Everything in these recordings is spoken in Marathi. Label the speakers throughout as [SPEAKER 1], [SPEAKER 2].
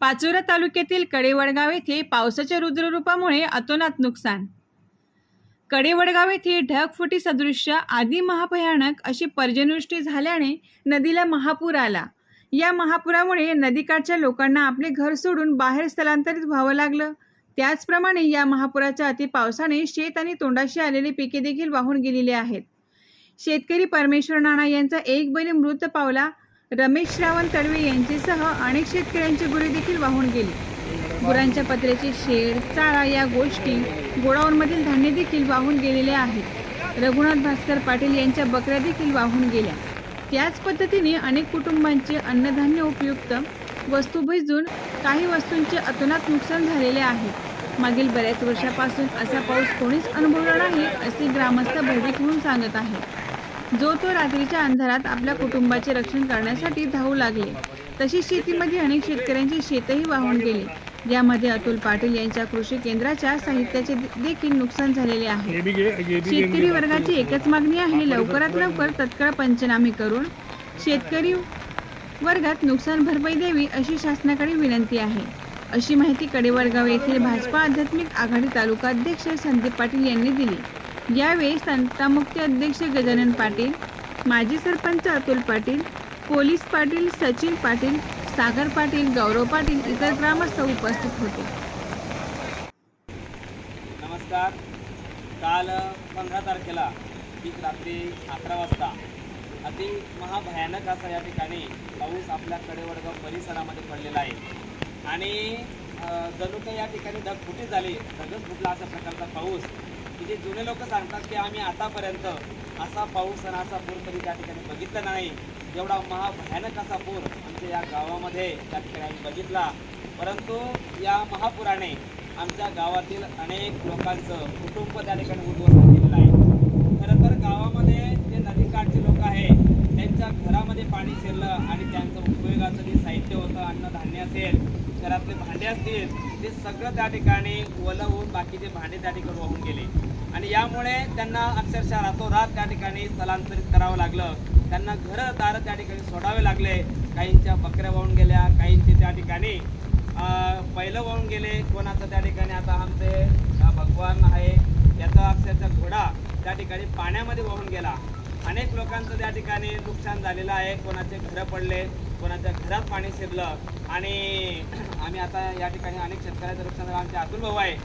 [SPEAKER 1] पाचोरा तालुक्यातील कडेवडगाव येथे पावसाच्या रुद्ररूपामुळे अतोनात नुकसान. कडेवडगाव येथे ढगफुटी सदृश्य आदी महाभयानक अशी पर्जनवृष्टी झाल्याने नदीला महापूर आला. या महापुरामुळे नदीकाठच्या लोकांना आपले घर सोडून बाहेर स्थलांतरित व्हावं लागलं. त्याचप्रमाणे या महापुराच्या अतिपावसाने शेत आणि तोंडाशी आलेली पिके देखील वाहून गेलेली आहेत. शेतकरी परमेश्वर नाना यांचा एक बैल मृत पावला. रमेश श्रावण तडवे यांच्यासह अनेक शेतकऱ्यांची गुरे देखील वाहून गेली. गुरांच्या पत्र्याचे शेर चारा या गोष्टी गोडाऊनमधील धान्य देखील वाहून गेलेले आहेत. रघुनाथ भास्कर पाटील यांच्या बकऱ्या देखील वाहून गेल्या. त्याच पद्धतीने अनेक कुटुंबांचे अन्नधान्य उपयुक्त वस्तू भिजून काही वस्तूंचे अतोनात नुकसान झालेले आहे. मागील बऱ्याच वर्षापासून असा पाऊस कोणीच अनुभवला नाही असे ग्रामस्थ भयभीत होऊन सांगत आहे जो तो रात्रीच्या अंधारात आपल्या कुटुंबाचे रक्षण करण्यासाठी धावू लागले. तशीच शेतीमध्ये अनेक शेतकऱ्यांची शेतही वाहून गेली. यामध्ये अतुल पाटील यांच्या कृषी केंद्राच्या साहित्याचे देखील नुकसान झालेले आहे. शेतकरी वर्गाची एकच मागणी आहे. लवकरात लवकर तत्काळ पंचनामे करून शेतकरी वर्गात नुकसान भरपाई द्यावी अशी शासनाकडे विनंती आहे. अशी माहिती कडेवडगाव येथील भाजपा आध्यात्मिक आघाडी तालुका अध्यक्ष संदीप पाटील यांनी दिली. यावेळी संतामुक्ती अध्यक्ष गजानन पाटील माजी सरपंच अतुल पाटील पोलीस पाटील सचिन पाटील सागर पाटील गौरव पाटील इतर ग्रामस्थ उपस्थित होते.
[SPEAKER 2] नमस्कार. काल पंधरा तारखेला एक रात्री अकरा वाजता अति महाभयानक असा या ठिकाणी पाऊस आपल्या कडेवडगाव परिसरामध्ये पडलेला आहे. आणि जणू काही या ठिकाणी ढगफुटी झाली ढगच फुटला अशा प्रकारचा पाऊस. की जे जुने लोक सांगतात की आम्ही आतापर्यंत असा पाऊस आणि असा पूर कधी त्या ठिकाणी बघितला नाही. एवढा महाभयानक असा पूर आमच्या या गावामध्ये त्या ठिकाणी आम्ही बघितला. परंतु या महापुराने आमच्या गावातील अनेक लोकांचं कुटुंब त्या ठिकाणी उद्ध्वस्त केलेलं आहे. खरं तर गावामध्ये जे नदीकाठचे लोक आहे त्यांच्या घरामध्ये पाणी शिरलं आणि त्यांचं उपयोगाचं जे साहित्य होतं अन्नधान्य असेल घरातले भांडे असतील ते सगळं त्या ठिकाणी ओलं होऊन बाकीचे भांडे त्या ठिकाणी वाहून गेले. आणि यामुळे त्यांना अक्षरशः रातोरात त्या ठिकाणी स्थलांतरित करावं लागलं. त्यांना घरं दारं त्या ठिकाणी सोडावे लागले. काहींच्या बकऱ्या वाहून गेल्या काहींचे त्या ठिकाणी पहिलं वाहून गेले. कोणाचं त्या ठिकाणी आता आमचे भगवान आहे याचा अक्षरशः घोडा त्या ठिकाणी पाण्यामध्ये वाहून गेला. अनेक लोकांचं त्या ठिकाणी नुकसान झालेलं आहे. कोणाचे घरं पडले कोणाच्या घरात पाणी शिरलं. आणि आम्ही आता या ठिकाणी अनेक शेतकऱ्याचं नुकसान झालं. आमचे अतुल भाऊ आहे.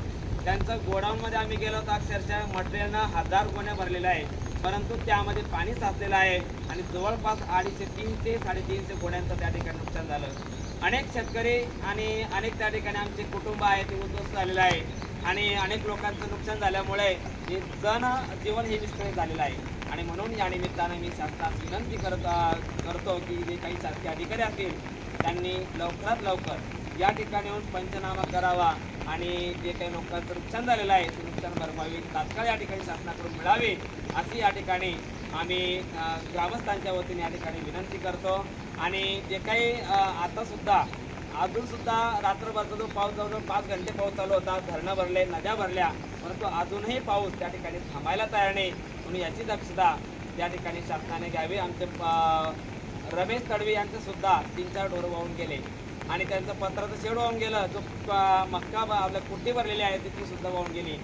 [SPEAKER 2] त्यांचं गोडाऊनमध्ये आम्ही गेलो तर अक्षरशः मटेरियलनं हजार गोण्या भरलेल्या आहे परंतु त्यामध्ये पाणी साचलेलं आहे आणि जवळपास अडीचशे तीनशे साडेतीनशे गोण्यांचं त्या ठिकाणी नुकसान झालं. अनेक शेतकरी आणि अनेक त्या ठिकाणी आमचे कुटुंब आहे ते उद्ध्वस्त झालेलं आहे. आणि अनेक लोकांचं नुकसान झाल्यामुळे हे जन जीवन हे विस्कळीत झालेलं आहे. आणि म्हणून या निमित्तानं मी शासनास विनंती करत करतो की जे काही शासकीय अधिकारी असतील त्यांनी लवकरात लवकर या ठिकाणी येऊन पंचनामा करावा आणि जे काही लोकांचं नुकसान झालेलं आहे ते नुकसान भरपावी तात्काळ या ठिकाणी शासनाकडून मिळावी अशी या ठिकाणी आम्ही ग्रामस्थांच्या वतीने या ठिकाणी विनंती करतो. आणि जे काही आतासुद्धा अजूनसुद्धा रात्रभर जो पाऊस जवळजवळ पाच घंटे पाऊस चालू होता धरणं भरले नद्या भरल्या परंतु अजूनही पाऊस त्या ठिकाणी थांबायला तयार नाही. म्हणून याची दक्षता त्या ठिकाणी शासनाने घ्यावी. आमचे रमेश तडवी यांचे सुद्धा तीन चार ढोरं वाहून गेले. आणि त्यांचं पत्राचं शेड वाहून गेलं. जो मक्का आपल्या कुट्टी भरलेली आहे ती सुद्धा वाहून गेली.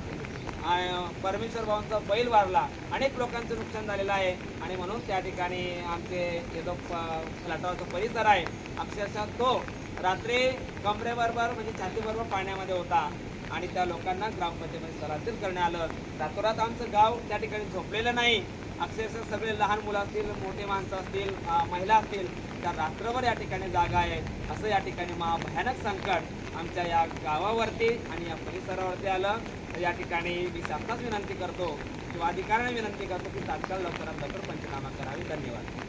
[SPEAKER 2] परमेश्वर भाऊंचा बैल वारला. अनेक लोकांचं नुकसान झालेलं आहे. आणि म्हणून त्या ठिकाणी आमचे जो फ्लॅटावरचा परिसर आहे अक्षरशः तो रात्री कमरेबरोबर म्हणजे छातीबरोबर पाण्यामध्ये होता. आणि त्या लोकांना ग्रामपंचायतीमध्ये स्थलांतरित करण्यात आलं. रातोरात आमचं गाव त्या ठिकाणी झोपलेलं नाही. अक्षरशः सगळे लहान मुलं असतील मोठे माणसं असतील महिला असतील त्या रात्रभर या ठिकाणी जागा आहे. असं या ठिकाणी महाभयानक संकट आमच्या या गावावरती आणि या परिसरावरती आलं. तर या ठिकाणी मी शासनास विनंती करतो किंवा अधिकाऱ्यांना विनंती करतो की तात्काळ लवकरात लवकर पंचनामा करावी. धन्यवाद.